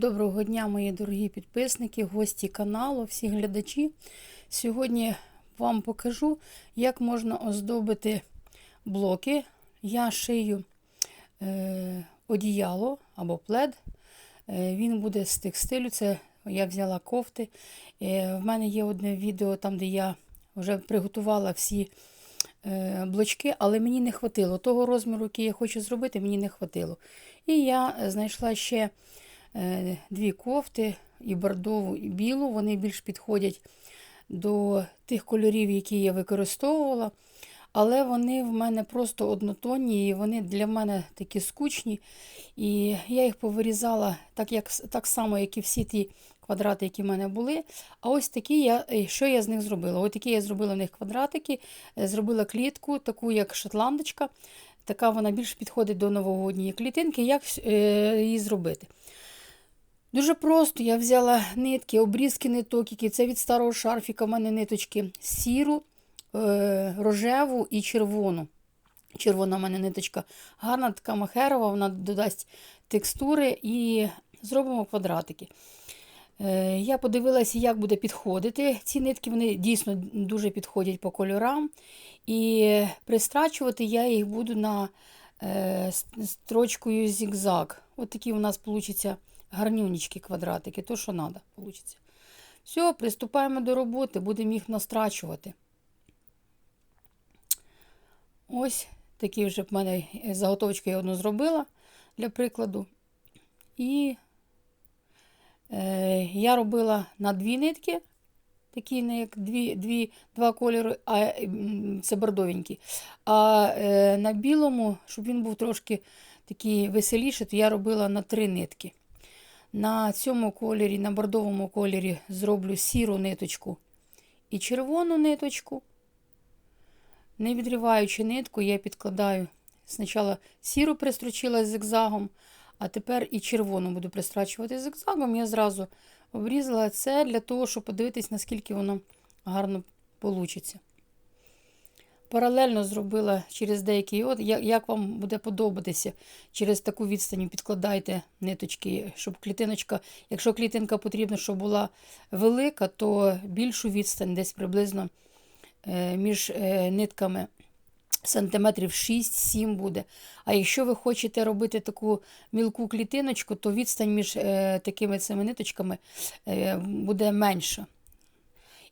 Доброго дня, мої дорогі підписники, гості каналу, всі глядачі. Сьогодні вам покажу, як можна оздобити блоки. Я шию е, одіяло або плед. Е, він буде з текстилю. Це я взяла кофти. Е, в мене є одне відео, там, де я вже приготувала всі е, блочки, але мені не хватило. Того розміру, який я хочу зробити, мені не хватило. І я знайшла ще дві кофти, і бордову, і білу. Вони більш підходять до тих кольорів, які я використовувала. Але вони в мене просто однотонні, і вони для мене такі скучні. І я їх повирізала так як, так само, як і всі ті квадрати, які в мене були. А ось такі я, е, що я з них зробила? Ось такі я зробила в них квадратики, е, зробила клітку, таку як шотландочка. Така вона більш підходить до новогодньої клітинки. Як е, її зробити? Дуже просто я взяла нитки, обрізки ниток, які це від старого шарфіка, в мене ниточки сіру, е, рожеву і червону. Червона в мене ниточка гарна, така махерова, вона додасть текстури і зробимо квадратики. Е, я подивилася, як буде підходити. Ці нитки вони дійсно дуже підходять по кольорам. І пристрачувати я їх буду на е, строчкою зігзаг. Ось такі у нас вийде гарнюнічки квадратики, то, що треба, вийде. Все, приступаємо до роботи, будемо їх настрачувати. Ось такі вже в мене заготовочки я одну зробила для прикладу. І е, я робила на дві нитки, такі не як дві, дві, два кольори, а це бордовенькі. А е, на білому, щоб він був трошки такий веселіший, то я робила на три нитки. На цьому кольорі, на бордовому кольорі, зроблю сіру ниточку і червону ниточку. Не відриваючи нитку, я підкладаю спочатку сіру пристрочила зигзагом, а тепер і червону буду пристрачувати зигзагом. Я зразу обрізала це для того, щоб подивитись, наскільки воно гарно вийде. Паралельно зробила через деякий от, як вам буде подобатися, через таку відстань підкладайте ниточки, щоб клітиночка, якщо клітинка потрібна, щоб була велика, то більшу відстань десь приблизно е, між е, нитками сантиметрів 6-7 буде. А якщо ви хочете робити таку мілку клітиночку, то відстань між е, такими цими ниточками буде менша.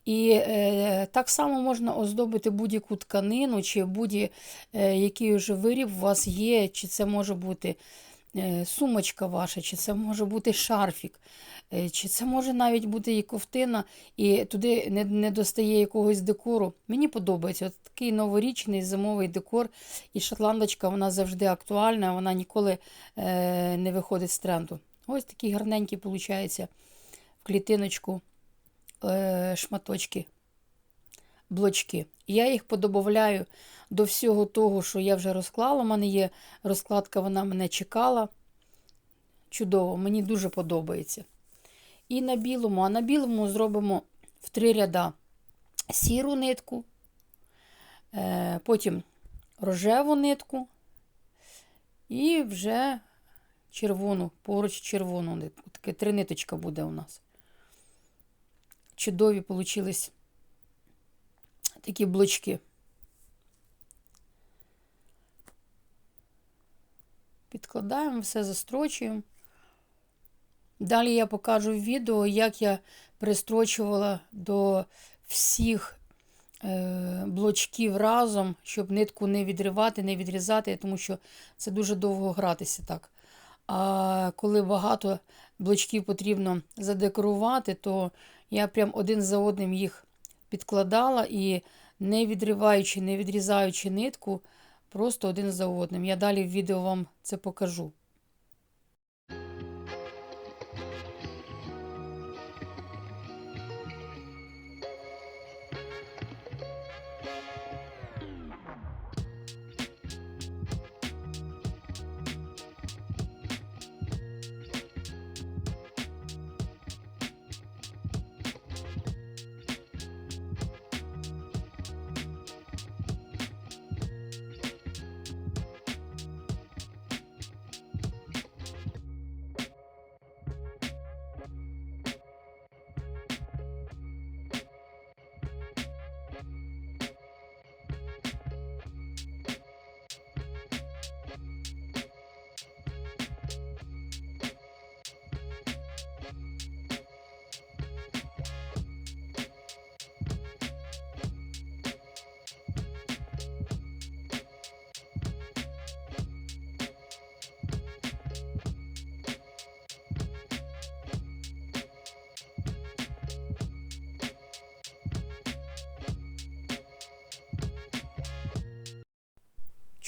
І е, так само можна оздобити будь-яку тканину, чи будь-який вже виріб у вас є, чи це може бути е, сумочка ваша, чи це може бути шарфік, е, чи це може навіть бути і ковтина, і туди не не достає якогось декору. Мені подобається От такий новорічний зимовий декор. І шотландочка вона завжди актуальна, вона ніколи е, не виходить з тренду. Ось такий гарненький, виходить, в клітиночку. Е, шматочки, блочки. Я їх подобавляю до всього того, що я вже розклала. У мене є розкладка, вона мене чекала. Чудово, мені дуже подобається. І на білому, а на білому зробимо в три ряда сіру нитку, е, потім рожеву нитку і вже червону, поруч червону нитку. Таке три ниточка буде у нас чудові получились такі блочки. Підкладаємо, все застрочуємо. Далі я покажу в відео, як я пристрочувала до всіх е, блочків разом, щоб нитку не відривати, не відрізати, тому що це дуже довго гратися так. А коли багато блочків потрібно задекорувати, то я прям один за одним їх підкладала і, не відриваючи, не відрізаючи нитку, просто один за одним. Я далі в відео вам це покажу.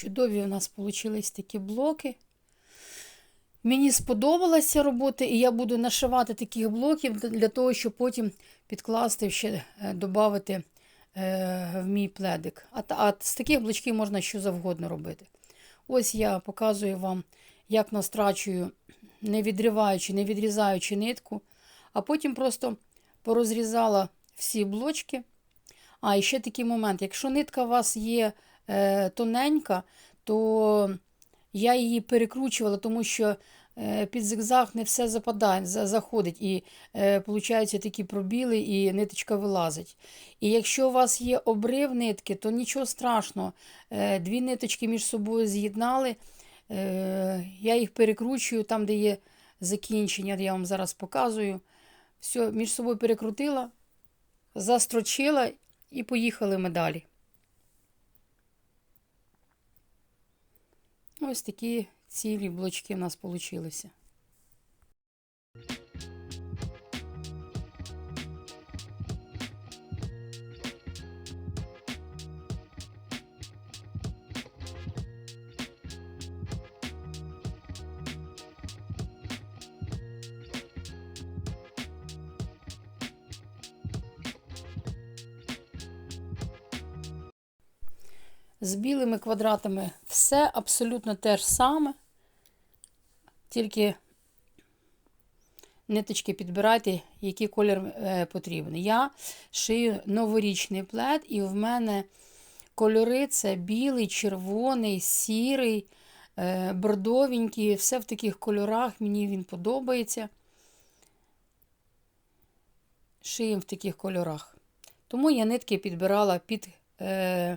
Чудові у нас вийшли такі блоки. Мені сподобалася робота, і я буду нашивати таких блоків для того, щоб потім підкласти ще додати в мій пледик. А, а з таких блочків можна що завгодно робити. Ось я показую вам, як настрачую, не відриваючи, не відрізаючи нитку, а потім просто порозрізала всі блочки. А, і ще такий момент: якщо нитка у вас є е, тоненька, то я її перекручувала, тому що е, під зигзаг не все западає, заходить, і е, получаються такі пробіли, і ниточка вилазить. І якщо у вас є обрив нитки, то нічого страшного. Е, дві ниточки між собою з'єднали. Е, я їх перекручую там, де є закінчення, я вам зараз показую. Все, між собою перекрутила, застрочила і поїхали ми далі. Ось такі цілі блочки в нас вийшли. З білими квадратами все абсолютно те ж саме, тільки ниточки підбирайте, який колір е, потрібен. Я шию новорічний плед, і в мене кольори це білий, червоний, сірий, е, бордовенький, все в таких кольорах, мені він подобається. Шиємо в таких кольорах. Тому я нитки підбирала під. Е,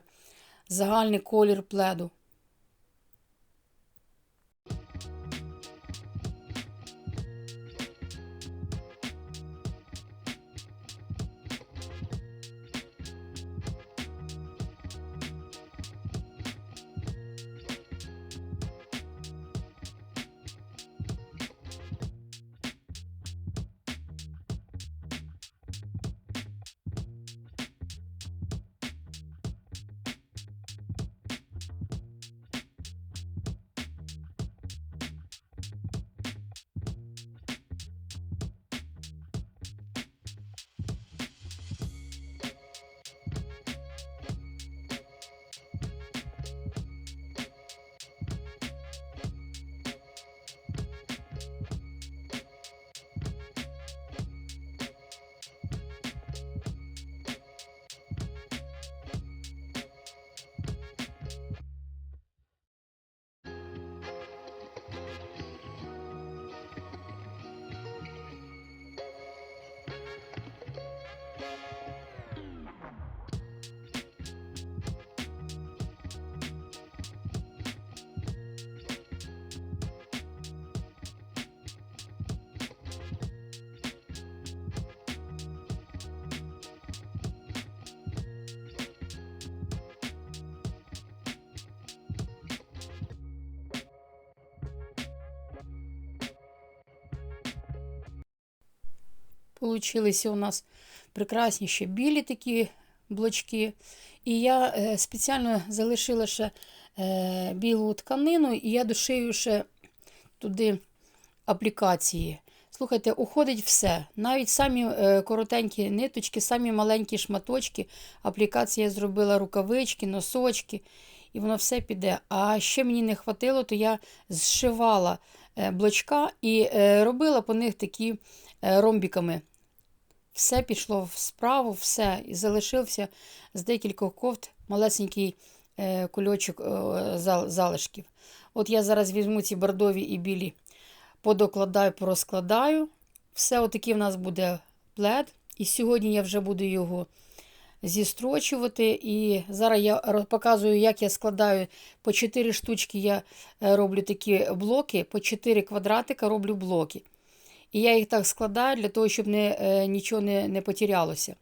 загальний колір пледу. Получилися у нас прекрасні ще білі такі блочки. І я е, спеціально залишила ще е, білу тканину, і я дошию ще туди аплікації. Слухайте, уходить все. Навіть самі е, коротенькі ниточки, самі маленькі шматочки. Аплікація зробила рукавички, носочки, і воно все піде. А ще мені не хватило, то я зшивала блочка і робила по них такі ромбіками. Все пішло в справу, все, і залишився з декількох кофт малесенький е, кульочок е, залишків. От я зараз візьму ці бордові і білі, подокладаю, порозкладаю. Все, отакий в нас буде плед. І сьогодні я вже буду його зістрочувати. І зараз я показую, як я складаю по 4 штучки, я е, роблю такі блоки, по 4 квадратика роблю блоки. І я їх так складаю для того, щоб не, е, нічого не не потерялося.